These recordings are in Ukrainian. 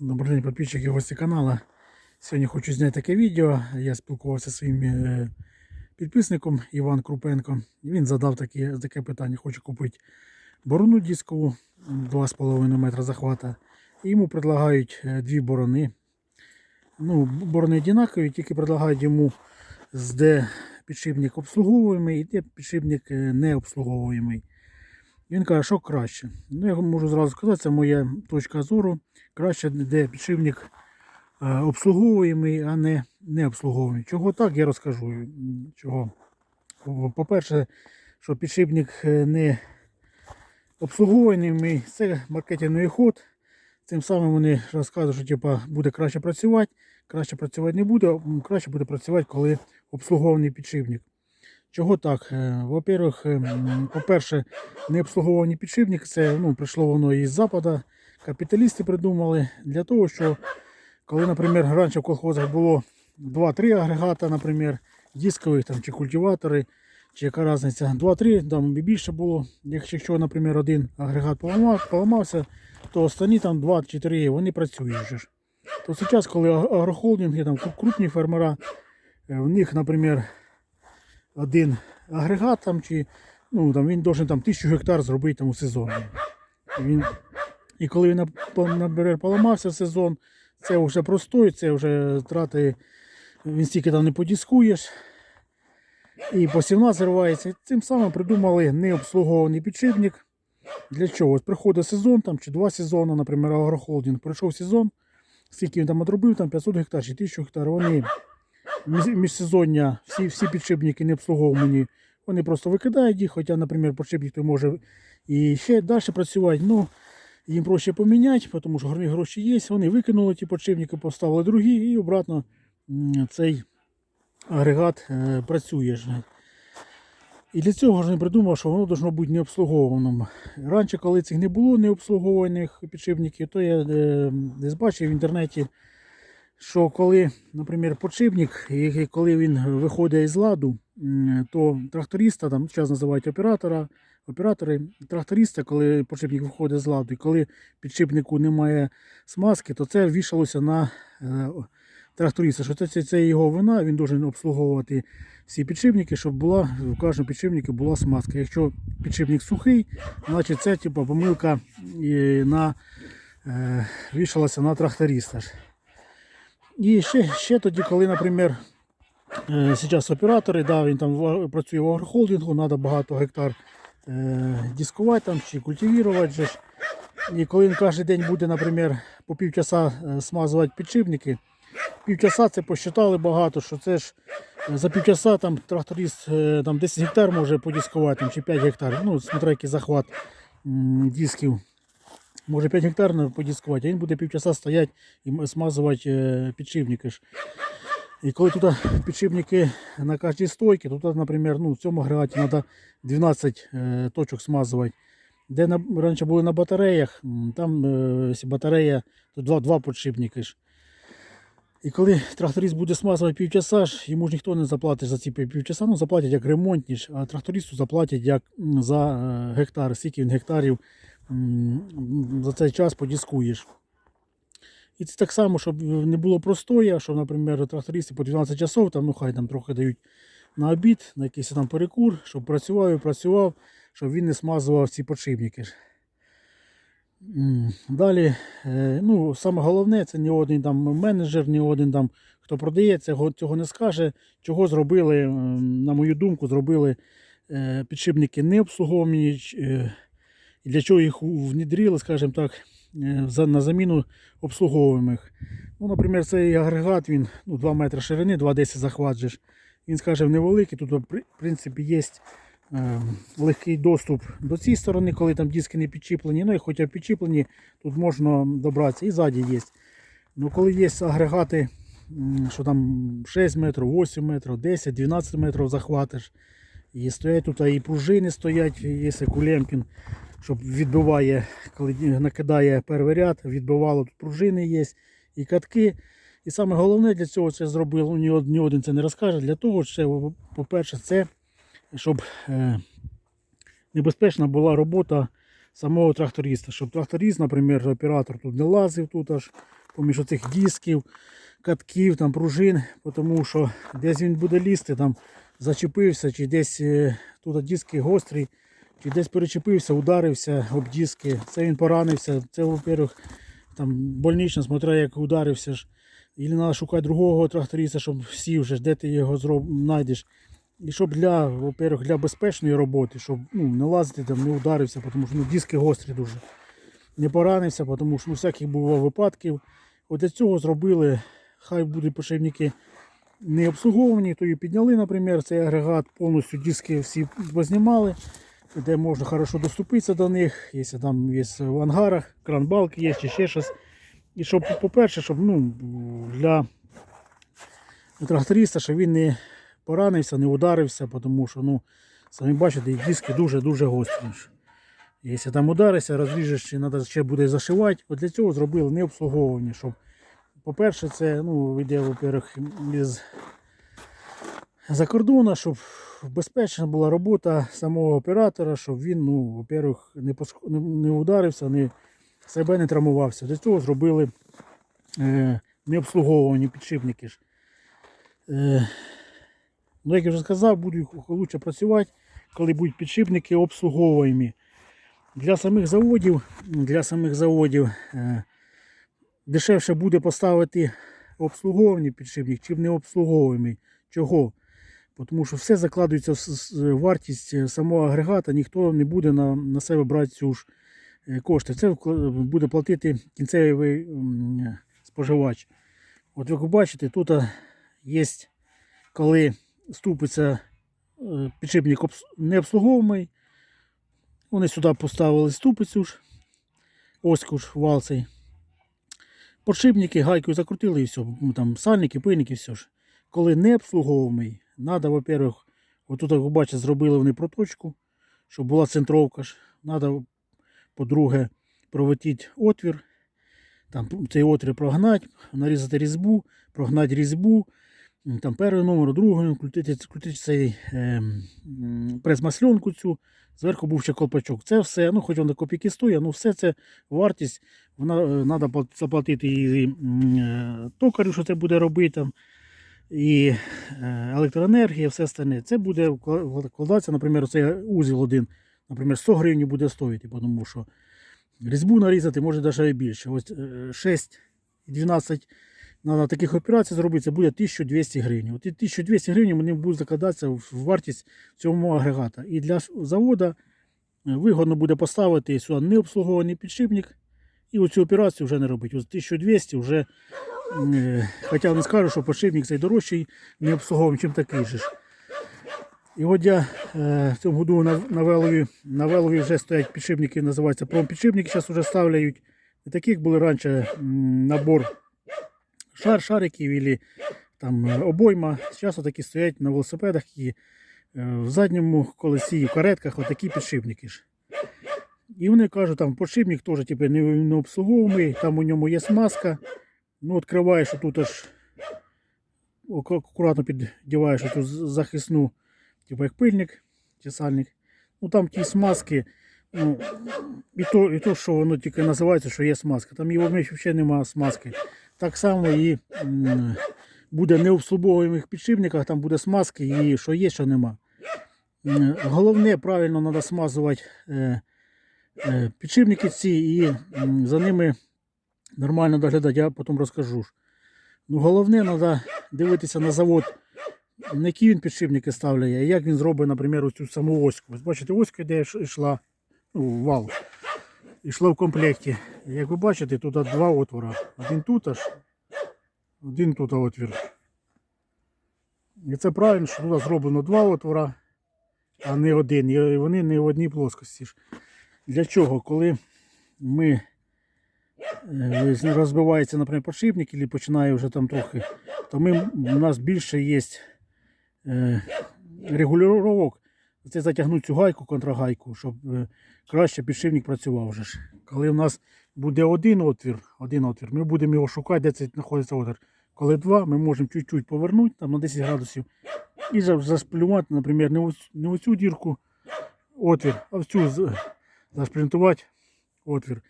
Добрий день, підписчики гості каналу. Сьогодні хочу зняти таке відео. Я спілкувався зі своїм е, підписником Іван Крупенко. Він задав таке, таке питання: хоче купити борону дискову 2,5 метра захвата. Йому предлагають е, дві борони. Ну, борони однакові, тільки предлагають йому з де підшипник обслуговуємий і де підшипник е, обслуговуємий. Він каже, що краще. Ну, я можу зразу сказати, це моя точка зору. Краще, де підшипник е, обслуговуємий, а не не обслуговуємий. Чого так, я розкажу. Чого? По-перше, що підшипник е, не обслуговуємий, це маркетинговий ход. Тим самим вони розказують, що типа, буде краще працювати, краще працювати не буде, краще буде працювати, коли обслугований підшипник. Чого так? Е, ем, по-перше, необслугований підшипник, це ну, прийшло воно із Запада. Капіталісти придумали для того, що коли, наприклад, раніше в колхозах було 2-3 агрегата, наприклад, дискових там, чи культиватори, чи яка різниця, 2-3, там і більше було. Якщо, наприклад, один агрегат поламав, поламався, то останні там 2 чи 3 вони працюють вже ж. То зараз, коли агрохолдинги, там крупні фермера, е, в них, наприклад, один агрегат там, чи ну, там, він должен там, тисячу гектар зробити там, у сезон. Він, і коли він набере, поламався сезон, це вже простой, це вже трати, він стільки там не подіскуєш. І посівна зривається. І Цим самим придумали необслугований підшипник. Для чого? От Приходить сезон там, чи два сезони, наприклад, агрохолдинг. Пройшов сезон, скільки він там отробив, там 500 гектар чи 1000 гектар. Вони міжсезоння всі, всі підшипники не обслуговувані, вони просто викидають їх, хоча, наприклад, підшипник може і ще далі працювати. Ну, їм проще поміняти, тому що гроші- є. Вони викинули ті підшипники, поставили другі і обратно цей агрегат е, працює. І для цього ж не придумав, що воно должно бути необслуговуваним. Раніше, коли цих не було необслугованих підшипників, то я десь бачив в інтернеті, що коли, наприклад, подшипник, коли він виходить із ладу, то тракториста, там зараз називають оператора, оператори, тракториста, коли подшипник виходить з ладу, і коли підшипнику немає смазки, то це вішалося на е, тракториста, що це, це, його вина, він має обслуговувати всі підшипники, щоб була в кожному підшипнику була смазка. Якщо підшипник сухий, значить це типу, помилка на, е, вішалася на тракториста. І ще, ще тоді, коли, наприклад, е, зараз оператори, да, він там працює в агрохолдингу, треба багато гектар е, дискувати там, чи культивувати. І коли він кожен день буде, наприклад, по півчаса е, смазувати підшипники, півчаса це посчитали багато, що це ж е, за півчаса там тракторист е, там 10 гектар може подіскувати, чи 5 гектар, ну, смотря який захват дисків. Може 5 гектар подіскувати, а він буде півчаса стояти і смазувати е, підшипники. І коли тут підшипники на кожній стойці, тут, наприклад, ну, в цьому агрегаті треба 12 е, точок смазувати. Де на, раніше були на батареях, там е, батарея, то два, два підшипники. І коли тракторист буде смазувати півчаса, йому ж ніхто не заплатить за ці півчаса, ну заплатять як ремонтні, а трактористу заплатять як за гектар, скільки він гектарів за цей час подіскуєш. І це так само, щоб не було простоя, що, наприклад, трактористи по 12 часов, там, ну хай там трохи дають на обід, на якийсь там перекур, щоб працював і працював, щоб він не смазував ці подшипники. Далі, е, ну, саме головне, це ні один там менеджер, ні один там, хто продає, цього, не скаже, чого зробили, на мою думку, зробили е, підшипники не обслуговувані, ч- е, для чого їх внедрили, скажімо так, е, на заміну обслуговуємих. Ну, наприклад, цей агрегат, він ну, 2 метри ширини, 2,10 захват. Він, скажімо, невеликий, тут, в принципі, є е, легкий доступ до цієї сторони, коли там диски не підчіплені. Ну і хоча підчіплені, тут можна добратися. І ззаді є. Ну, коли є агрегати, що там 6 метрів, 8 метрів, 10, 12 метрів захватиш. І стоять тут і пружини стоять, є Кулемкін, щоб відбиває, коли накидає перший ряд, відбивало тут пружини є, і катки. І саме головне для цього це зробили, ну, ні, один це не розкаже. Для того, що, по-перше, це щоб е, небезпечна була робота самого тракториста. Щоб тракторист, наприклад, оператор тут не лазив тут аж поміж оцих дисків, катків, там, пружин, тому що десь він буде лізти, там зачепився, чи десь е, тут диски гострі, чи десь перечепився, ударився об диски. Це він поранився. Це, во-первых, там больнично, смотря як ударився ж. І треба шукати другого тракториста, щоб сів вже, де ти його зроб... знайдеш. І щоб для, во-первых, для безпечної роботи, щоб ну, не лазити там, не ударився, тому що ну, диски гострі дуже. Не поранився, тому що ну, всяких було випадків. От для цього зробили, хай будуть пошивники не обслуговані, то і підняли, наприклад, цей агрегат, повністю диски всі познімали, де можна хорошо доступитися до них, якщо там є в ангарах, кранбалки є чи ще щось. І щоб, по-перше, щоб ну, для тракториста, щоб він не поранився, не ударився, тому що, ну, самі бачите, диски дуже-дуже гострі. Якщо там ударишся, розріжеш, чи треба ще буде зашивати. От для цього зробили не обслуговування, щоб, по-перше, це ну, йде, во-первых, із за кордону, щоб безпечна була робота самого оператора, щоб він, ну, во-первых, не, поск- не, ударився, не, себе не травмувався. Для цього зробили е, необслуговувані підшипники. ж. Е, ну, як я вже сказав, будуть краще працювати, коли будуть підшипники обслуговуємі. Для самих заводів, для самих заводів е, дешевше буде поставити обслугований підшипник, чим не обслуговуємий. Чого? Тому що все закладується в вартість е, самого агрегата, ніхто не буде на, на себе брати цю ж е, кошти. Це буде платити кінцевий споживач. От як ви бачите, тут є, коли ступиться е, підшипник обс- необслуговуваний, вони сюди поставили ступицю ж, оську ж вал цей. Подшипники гайкою закрутили і все. Там сальники, пильники, все ж. Коли не обслуговуємий, треба, во-первых, отут, як бачите, зробили вони проточку, щоб була центровка. Треба, по-друге, проводити отвір. Там цей отвір прогнати, нарізати різьбу, прогнати різьбу. Там перший номер, другий, крутити, крутити цей м, прес-масленку цю. Зверху був ще колпачок. Це все, ну хоч воно копійки стоїть, ну все це вартість. Вона треба заплатити м, е, токарю, що це буде робити, там, і е, електроенергія, все остальне. Це буде вкладатися, наприклад, цей узіл один, наприклад, 100 гривень буде стоїти, тому що різьбу нарізати може навіть більше. Ось е, 6 і 12 на таких операцій зробити, буде 1200 гривень. От і 1200 гривень вони будуть закладатися в вартість цього агрегата. І для заводу е, вигодно буде поставити сюди необслугований підшипник і оцю операцію вже не робити. Ось 1200 вже, е, хоча не скажу, що підшипник цей дорожчий, не обслуговуваний, чим такий же. ж. І от я е, в цьому году на, на, велові, на велові вже стоять підшипники, називаються промпідшипники, зараз вже ставляють. І таких були раніше набор шар, шариків или там е, обойма. Зараз такі стоять на велосипедах і е, в задньому колесі, і в каретках отакі підшипники ж. І вони кажуть, там підшипник теж типу, не, не обслуговуємий, там у ньому є смазка. Ну, відкриваєш тут аж акуратно піддіваєш цю захисну, типу як пильник чи. Ну там ті смазки. Ну, і то, і то, що воно тільки називається, що є смазка. Там його взагалі немає смазки. Так само і м, буде не в слубових підшипниках, там буде смазки і що є, що нема. Головне, правильно треба смазувати е, підшипники ці і за ними нормально доглядати, я потім розкажу. Ну, головне, треба дивитися на завод, на які він підшипники ставляє, а як він зробить, наприклад, цю саму оську. Ось бачите, оська, де йшла ну, вал. Йшло в комплекті. Як ви бачите, тут два отвора. Один тут аж, один тут отвір. І це правильно, що тут зроблено два отвора, а не один. І вони не в одній плоскості. Для чого? Коли ми е, розбивається, наприклад, подшипник, і починає вже там трохи, то ми, у нас більше є е, регулювання. Це затягнути цю гайку, контрагайку, щоб е, краще підшипник працював вже. Коли в нас буде один отвір, один отвір, ми будемо його шукати, де це знаходиться отвір. Коли два, ми можемо чуть-чуть повернути там, на 10 градусів і за- зашплювати, наприклад, не оцю- цю дірку отвір, а в цю зашплінтувати отвір.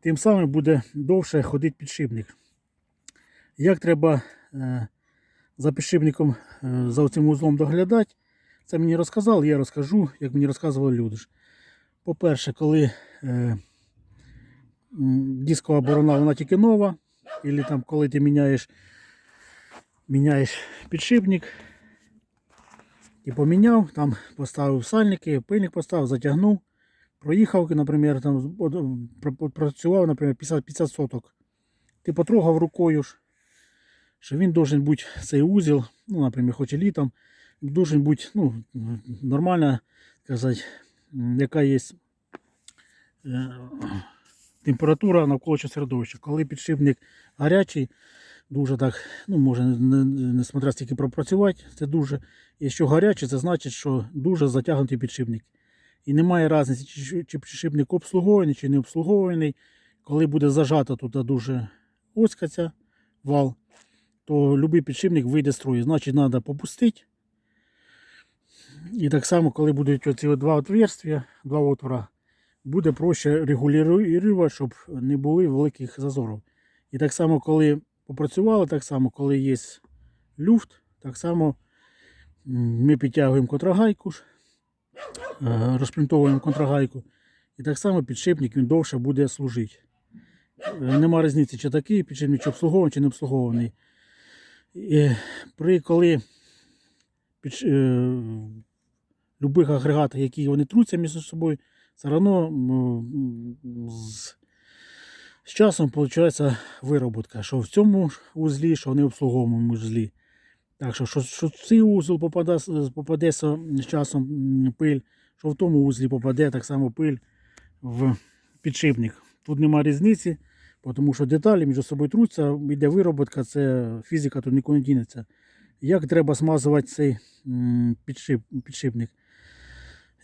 Тим самим буде довше ходити підшипник. Як треба е, за підшипником е, за цим узлом доглядати, це мені розказали, я розкажу, як мені розказували люди. По-перше, коли е, дискова борона вона тільки нова, або там, коли ти міняєш, міняєш підшипник, і поміняв, там поставив сальники, пильник поставив, затягнув, проїхав, наприклад, там працював, наприклад, 50, 50 соток. Ти потрогав рукою що він должен бути цей узіл, ну, наприклад, хоч і літом, должен бути ну, нормальна, сказати, яка є е, температура навколишнього середовища. Коли підшипник гарячий, дуже так, ну може не, не, стільки пропрацювати, це дуже. Якщо гарячий, це значить, що дуже затягнутий підшипник. І немає різниці, чи, чи підшипник обслугований, чи не обслугований. Коли буде зажата тут дуже оська ця вал, то будь-який підшипник вийде з строю. Значить, треба попустити. І так само, коли будуть оці два отверстия, два отвора, буде проще регулювати, щоб не були великих зазорів. І так само, коли попрацювали, так само, коли є люфт, так само ми підтягуємо контрагайку, е, розпринтовуємо контрагайку. І так само підшипник він довше буде служити. Е, Нема різниці, чи такий підшипник, чи обслугований, чи не обслугований. І при коли під, е, любих агрегатах, які вони труться між собою, все одно з, з часом виходить вироботка, що в цьому узлі, що в необслуговому узлі. Так що, що, що цей узол попаде, попаде з часом пиль, що в тому узлі попаде так само пиль в підшипник. Тут нема різниці, тому що деталі між собою труться, йде вироботка, це фізика, тут нікуди не дінеться. Як треба смазувати цей підшип, підшипник?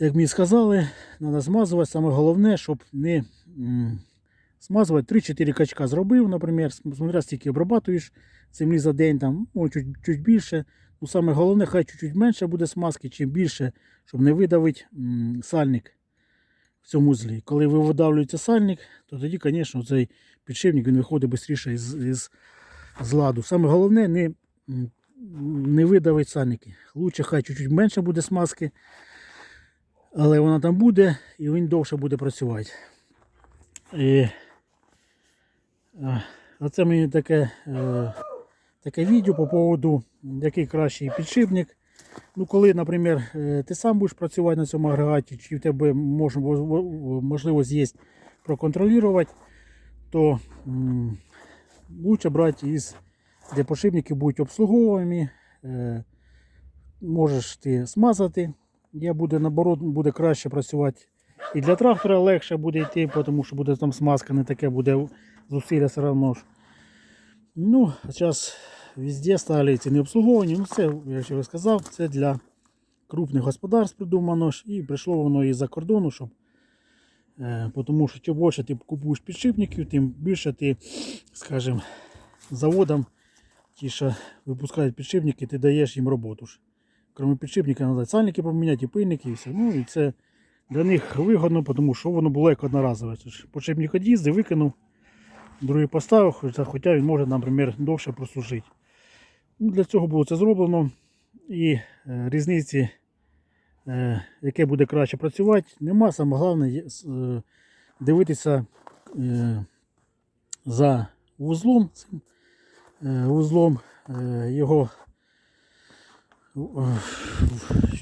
Як мені сказали, треба змазувати. Саме головне, щоб не смазувати 3-4 качка зробив, наприклад, смотря стільки обрабатуєш землі за день, там, ну, чуть, чуть більше. Ну, саме головне, хай чуть-чуть менше буде смазки, чим більше, щоб не видавити сальник в цьому злі. Коли ви видавлюєте сальник, то тоді, звісно, цей підшипник він виходить швидше із, із, з ладу. Саме головне не, не видавити сальники. Лучше хай чуть-чуть менше буде смазки, але вона там буде і він довше буде працювати. І, оце мені таке, е, таке відео по поводу, який кращий підшипник. Ну, коли, наприклад, е, ти сам будеш працювати на цьому агрегаті, чи в тебе мож, можливість проконтролювати, то м, лучше брати із, де подшипники будуть обслуговувані. Е, можеш ти смазати, я буде наоборот буде краще працювати. І для трактора легше буде йти, тому що буде там смазка, не таке буде зусилля все одно ж. Ну, а зараз везде стали ці не обслуговані. Ну, це, я вже сказав, це для крупних господарств придумано ж, і прийшло воно із-за кордону, щоб. Е, тому що чим більше ти купуєш підшипників, тим більше ти, скажімо, заводам, ті, що випускають підшипники, ти даєш їм роботу. ж. Крім підшипника, треба сальники поміняти, і пильники, і все. Ну і це для них вигодно, тому що воно було як одноразове. Підшипник од'їздив, викинув, другий поставив, хоча, він може, наприклад, довше прослужити. Ну, для цього було це зроблено. І е, різниці, е, яке буде краще працювати, нема. Саме головне е, дивитися за вузлом, вузлом його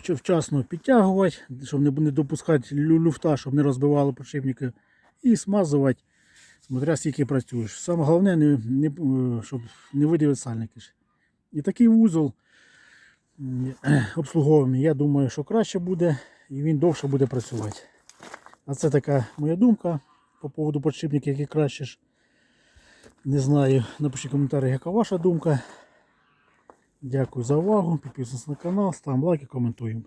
вчасно підтягувати, щоб не, допускати люфта, щоб не розбивало підшипники, і смазувати, смотря скільки працюєш. Саме головне, не, не, е, щоб не видавити сальники. І такий вузол м, обслуговуваний, я думаю, що краще буде і він довше буде працювати. А це така моя думка по поводу підшипників, які краще. Не знаю, напишіть коментарі, яка ваша думка. Дякую за увагу. Підписуйтесь на канал, ставимо лайки, коментуємо.